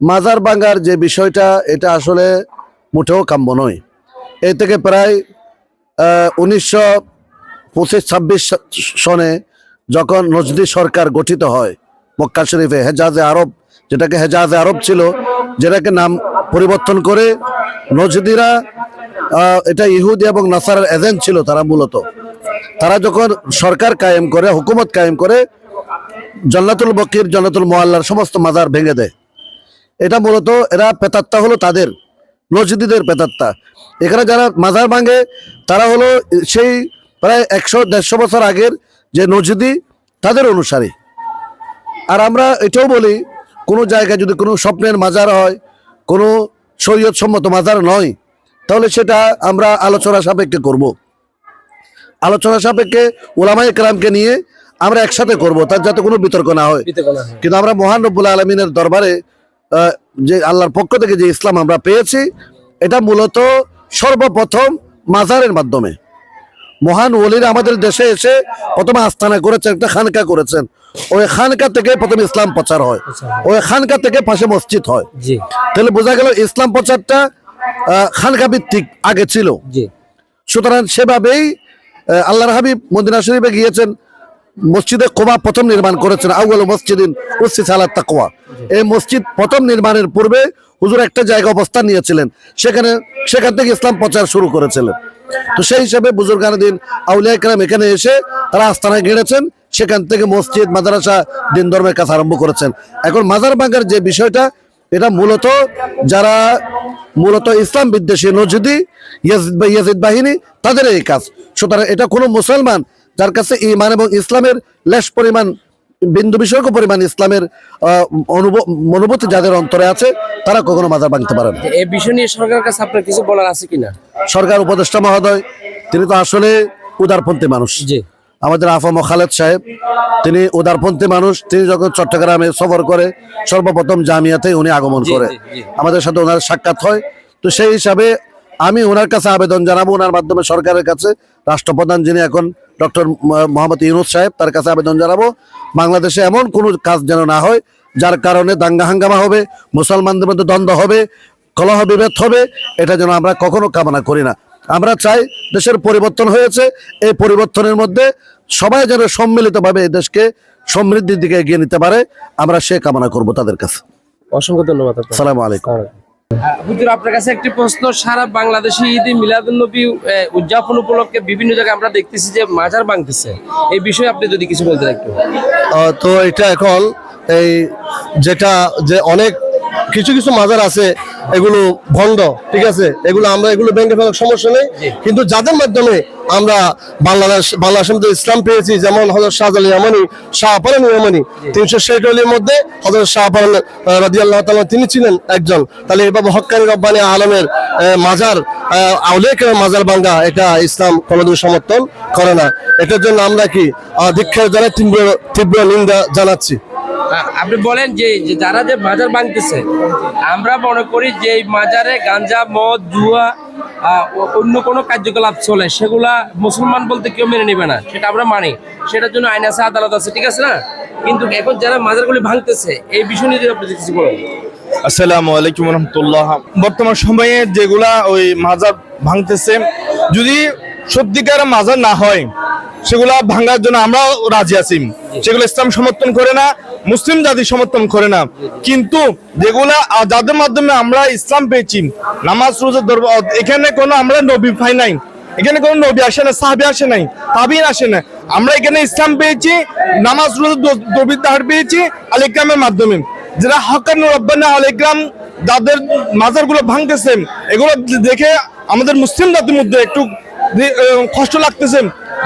মাজার ভাঙ্গার যে বিষয়টা, এটা আসলে মোটেও কাম্য নয়। এ থেকে প্রায় উনিশশো পঁচিশ, ছাব্বিশ সনে যখন নজদি সরকার গঠিত হয়, মক্কা শরীফে হেজাজে আরব, যেটাকে হেজাজে আরব ছিল, যেটাকে নাম পরিবর্তন করে নজদিরা এটা ইহুদি এবং নাসারার এজেন্ট ছিল তারা মূলত। তারা যখন সরকার কায়েম করে, হুকুমত কায়েম করে, জন্নাতুল বকির, জন্নাতুল মোয়াল্লার সমস্ত মাজার ভেঙে দেয়। এটা মূলত এরা পেতাত্তা হলো তাদের নজদিদের পেতাত্তা এখানে যারা মাজার ভাঙে তারা হলো সেই প্রায় একশো দেড়শো বছর আগের যে নজদি তাদের অনুসারী। আর আমরা এটাও বলি কোনো জায়গায় যদি কোনো স্বপ্নের মাজার হয় কোনো সম্মত মাজার নয় তাহলে সেটা আমরা আলোচনা সাপেক্ষে করব। আলোচনা সাপেক্ষে ওলামাই কালামকে নিয়ে আমরা একসাথে করব তার যাতে কোনো বিতর্ক না হয়। কিন্তু আমরা মহান রব্বুল আলমিনের দরবারে যে আল্লাহর পক্ষ থেকে যে ইসলাম আমরা পেয়েছি এটা মূলত সর্বপ্রথম মাজারের মাধ্যমে। মহান ওলিরা আমাদের দেশে এসে প্রথমে আস্থানা করেছেন একটা খানকা করেছেন। ওই খানকা থেকে প্রথম ইসলাম প্রচার হয়। ওই খানকা থেকে পাশে মসজিদ হয়। তাহলে বোঝা গেল ইসলাম প্রচারটা খানকা ভিত্তিক আগে ছিল। সুতরাং সেভাবেই আল্লাহর হাবিব মদিনা শরীফে গিয়েছেন। মসজিদে কোবা প্রথম নির্মাণ করেছেন আউ্ল মসজিদিন উসিস আলা তাকওয়া। এই মসজিদ প্রথম নির্মাণের পূর্বে হুজুর একটা জায়গা অবস্থান নিয়েছিলেন, সেখানে, সেখান থেকে ইসলাম প্রচার শুরু করেছিলেন। তো সেই হিসাবে বুজুর্গানুদ্দিন আউলিয়া একরাম এখানে এসে তারা আস্তানায় গেড়েছেন, সেখান থেকে মসজিদ, মাদ্রাসা, দিন ধর্মের কাজ আরম্ভ করেছেন। এখন মাজার ভাঙ্গার যে বিষয়টা, এটা মূলত যারা, মূলত ইসলাম বিদ্বেষী নজদি ইয়াজিদ বাহিনী, তাদের এই কাজ। সুতরাং এটা কোনো মুসলমান যার কাছে ইমান এবং ইসলামের লেশ পরিমাণ বিন্দু বিষয়ক পরিমাণ ইসলামের অনুভূতি যাদের অন্তরে আছে তারা কখনো মাজার ভাঙতে পারে না। এই বিষয় নিয়ে সরকারের কাছে আপনার কিছু বলার আছে কিনা? সরকার উপদেষ্টা মহোদয় তিনি তো আসলে উদারপন্থী মানুষ। জি। আমাদের আফম খালেদ সাহেব তিনি উদারপন্থী মানুষ তিনি যখন চট্টগ্রামে সফর করে সর্বপ্রথম জামিয়াতে উনি আগমন করে। আমাদের সাথে ওনার সাক্ষাৎ হয়। তো সেই হিসাবে আমি ওনার কাছে আবেদন জানাব ওনার মাধ্যমে সরকারের কাছে। রাষ্ট্রপ্রধান যিনি এখন ডক্টর মোহাম্মদ ইউনুস সাহেব তার কাছে আবেদন জানাব। বাংলাদেশে এমন কোনো কাজ যেন না হয় যার কারণে দাঙ্গা হাঙ্গামা হবে মুসলমানদের মধ্যে দ্বন্দ্ব হবে কলহ বিভেদ হবে এটা যেন আমরা কখনো কামনা করি না। আমরা চাই দেশের পরিবর্তন হয়েছে এই পরিবর্তনের মধ্যে সবাই যেন সম্মিলিতভাবে এই দেশকে সমৃদ্ধির দিকে এগিয়ে নিতে পারে আমরা সে কামনা করব তাদের কাছে। অসংখ্য ধন্যবাদ সালাম আলাইকুম। হুজুর, আপনার কাছে একটি প্রশ্ন। সারা বাংলাদেশে ঈদ মিলাদুন্নবী উদযাপন উপলক্ষে বিভিন্ন জায়গায় আমরা দেখতেছি যে মাজার ভাঙতেছে। এই বিষয়ে আপনি যদি কিছু বলতেন একটু। তো এটা এখন এই যেটা যে অনেক কিছু কিছু মাজার আছে এগুলো ভণ্ড ঠিক আছে? এগুলো আমরা এগুলো ভেঙে ফেলার সমস্যা নেই। কিন্তু যাদের মাধ্যমে আমরা বাংলাদেশ বাংলাদেশের মধ্যে ইসলাম পেয়েছি যেমন হজরত শাহজাল ইয়ামানি শাহপালান ইয়ামানি তিনশো ষাট অলির মধ্যে হজরত শাহপালান রাজি আল্লাহ তাআলা তিনি ছিলেন একজন। তাহলে এভাবে হক্কানি রব্বানি আলমের মাজার আউলেকের মাজার বাঙ্গা এটা ইসলাম কোনোদিন সমর্থন করে না। এটার জন্য আমরা কি ধিক্ষার জানাই তীব্র তীব্র নিন্দা জানাচ্ছি। আপনি বলেন যে যারা যে মাজার ভাঙতেছে, আমরা মনে করি যে মাজারে গাঞ্জা, মদ, জুয়া অন্য কোনো কার্যকলাপ চলে, সেগুলা মুসলমান বলতে কেউ মেনে নেবে না, সেটা আমরা মানি। সেটার জন্য আইন আছে, আদালত আছে, ঠিক আছে না? কিন্তু এখন যারা মাজারগুলি ভাঙতেছে, এই বিষয় নিয়ে আপনি কিছু বলেন। আসসালামু আলাইকুম রহমতুল্লাহ বর্তমান সময়ে যেগুলা ওই মাজার ভাঙতেছে, যদি সত্যিকার মাজার না হয় সেগুলা ভাঙার জন্য আমরাও রাজি আছি। সেগুলো ইসলাম সমর্থন করে না, মুসলিম জাতি সমর্থন করে না। কিন্তু যেগুলা যাদের মাধ্যমে আমরা ইসলাম পেয়েছি, নামাজ, রোজা এখানে কোনো আমরা নবী পাই নাই। এখানে কোনো নবী আসে না, সাহাবি আসে নাই, তাবিন আসে না। আমরা এখানে ইসলাম পেয়েছি, নামাজ, রোজা নবী তাহার পেয়েছি, আল ইকরামের মাধ্যমে। যারা হকান রব্বানা আল ইকরাম, যাদের মাজারগুলো ভাঙতেছে, এগুলো দেখে আমাদের মুসলিম জাতির মধ্যে একটু কষ্ট লাগতেছে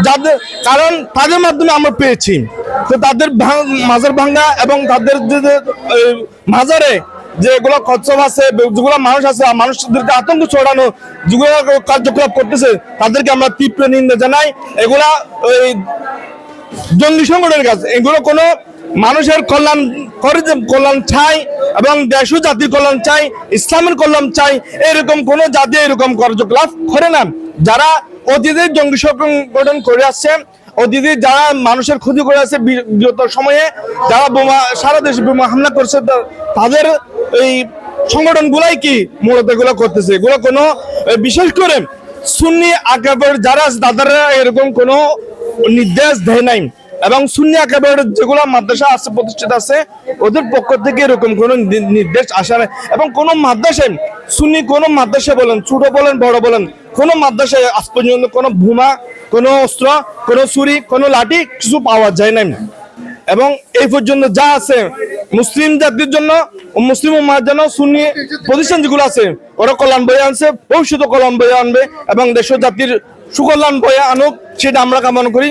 যাদের, কারণ তাদের মাধ্যমে আমরা পেয়েছি। তো তাদের মাজার ভাঙা এবং তাদের যে মাজারে যেগুলো কচ্ছপ আছে, যেগুলো মানুষ আছে মানুষদেরকে আতঙ্ক ছড়ানো যেগুলো কার্যকলাপ করতেছে, তাদেরকে আমরা তীব্র নিন্দা জানাই। এগুলা ওই জঙ্গি সংগঠনের কাজ। এগুলো কোনো মানুষের কল্যাণ কল্যাণ চাই এবং দেশ জাতির কল্যাণ চাই, ইসলামের কল্যাণ চাই, এরকম কোনো জাতি এরকম কার্যকলাপ করে না। যারা অতীতে জঙ্গি সংগঠন করে আসছে, অতীতে যারা মানুষের ক্ষতি করে আছে বিগত সময়ে, যারা বোমা সারা দেশে বোমা হামলা করছে তাদের এই সংগঠনগুলাই কি মূলত এগুলো করতেছে? এগুলো কোনো বিশেষ করে সুন্নি আকাবের যারা তাদের এরকম কোনো নির্দেশ দেয় নাই। এবং সুন্নি আকাবের যেগুলো মাদ্রাসা আছে, প্রতিষ্ঠিত আছে, ওদের পক্ষ থেকে এরকম কোনো নির্দেশ আসে না। এবং কোনো মাদ্রাসায়, সুন্নি কোনো মাদ্রাসা বলেন, ছোট বলেন, বড় বলেন, কোনো মাদ্রাসায় আজ পর্যন্ত কোনো ভূমা কোনো অস্ত্র, কোনো ছুরি, কোনো লাঠি কিছু পাওয়া যায় না এবং এই পর্যন্ত যা আছে, মুসলিম জাতির জন্য, মুসলিম উম্মার জন্য সুন্নি প্রতিষ্ঠান যেগুলো আছে, ওরা কল্যাণ বয়ে আনছে ভবিষ্যতে কল্যাণ বয়ে আনবে এবং দেশ জাতির সুকল্যাণ বয়ে আনুক, সেটা আমরা কামনা করি।